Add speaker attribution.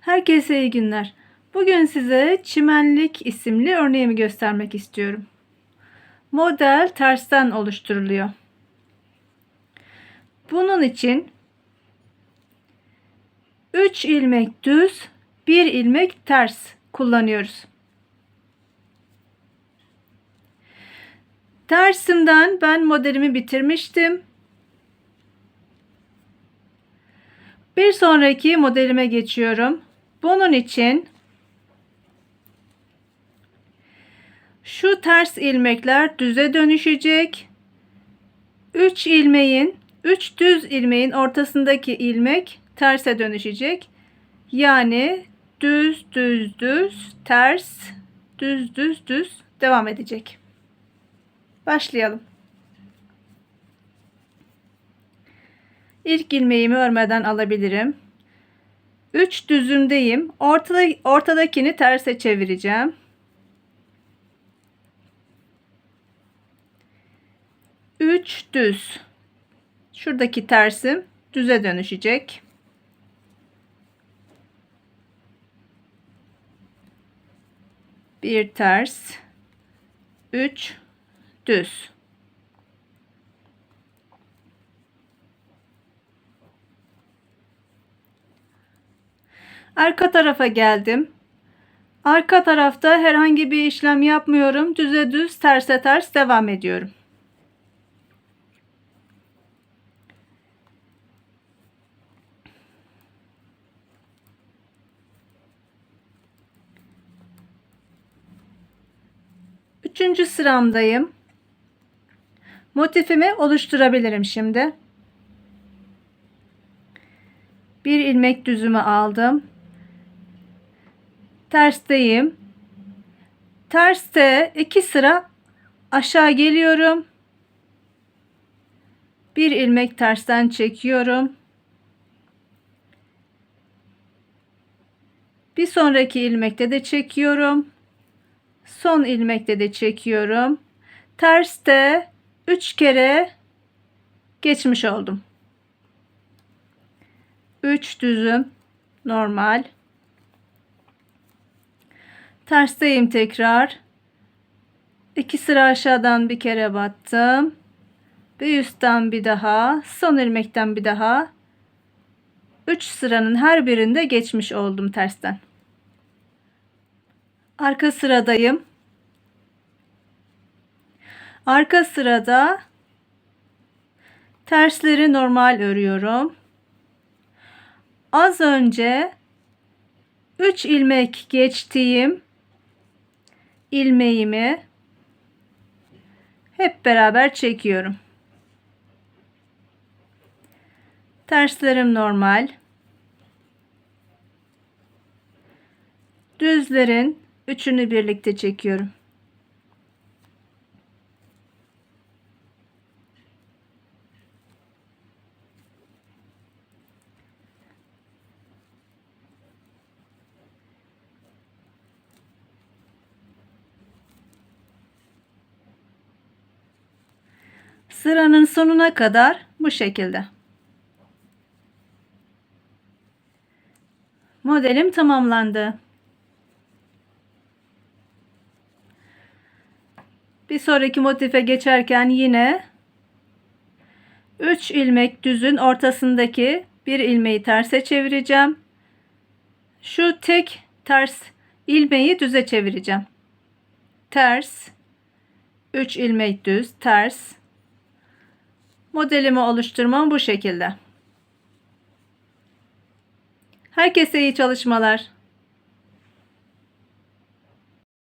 Speaker 1: Herkese iyi günler. Bugün size çimenlik isimli örneğimi göstermek istiyorum. Model tersten oluşturuluyor. Bunun için 3 ilmek düz, 1 ilmek ters kullanıyoruz. Tersimden ben modelimi bitirmiştim. Bir sonraki modelime geçiyorum. Bunun için şu ters ilmekler düze dönüşecek. 3 ilmeğin 3 düz ilmeğin ortasındaki ilmek terse dönüşecek. Yani düz düz düz ters düz düz düz devam edecek. Başlayalım. İlk ilmeğimi örmeden alabilirim. 3 düzümdeyim. Ortada, ortadakini terse çevireceğim. Üç düz. Şuradaki tersim düze dönüşecek. Bir ters. Üç düz. Arka tarafa geldim. Arka tarafta herhangi bir işlem yapmıyorum. Düze düz, terse ters devam ediyorum. Üçüncü sıramdayım. Motifimi oluşturabilirim şimdi. Bir ilmek düzümü aldım. Tersteyim. Terste iki sıra aşağı geliyorum. Bir ilmek tersten çekiyorum. Bir sonraki ilmekte de çekiyorum. Son ilmekte de çekiyorum. Terste 3 kere geçmiş oldum. 3 düzüm normal. Tersteyim tekrar. 2 sıra aşağıdan bir kere battım. Bir üstten bir daha, son ilmekten bir daha. 3 sıranın her birinde geçmiş oldum tersten. Arka sıradayım. Arka sırada tersleri normal örüyorum. Az önce 3 ilmek geçtiğim ilmeğimi hep beraber çekiyorum. Terslerim normal. Düzlerin üçünü birlikte çekiyorum. Sıranın sonuna kadar bu şekilde. Modelim tamamlandı. Bir sonraki motife geçerken yine 3 ilmek düzün ortasındaki bir ilmeği terse çevireceğim. Şu tek ters ilmeği düze çevireceğim. Ters 3 ilmek düz ters Modelimi oluşturmam bu şekilde. Herkese iyi çalışmalar.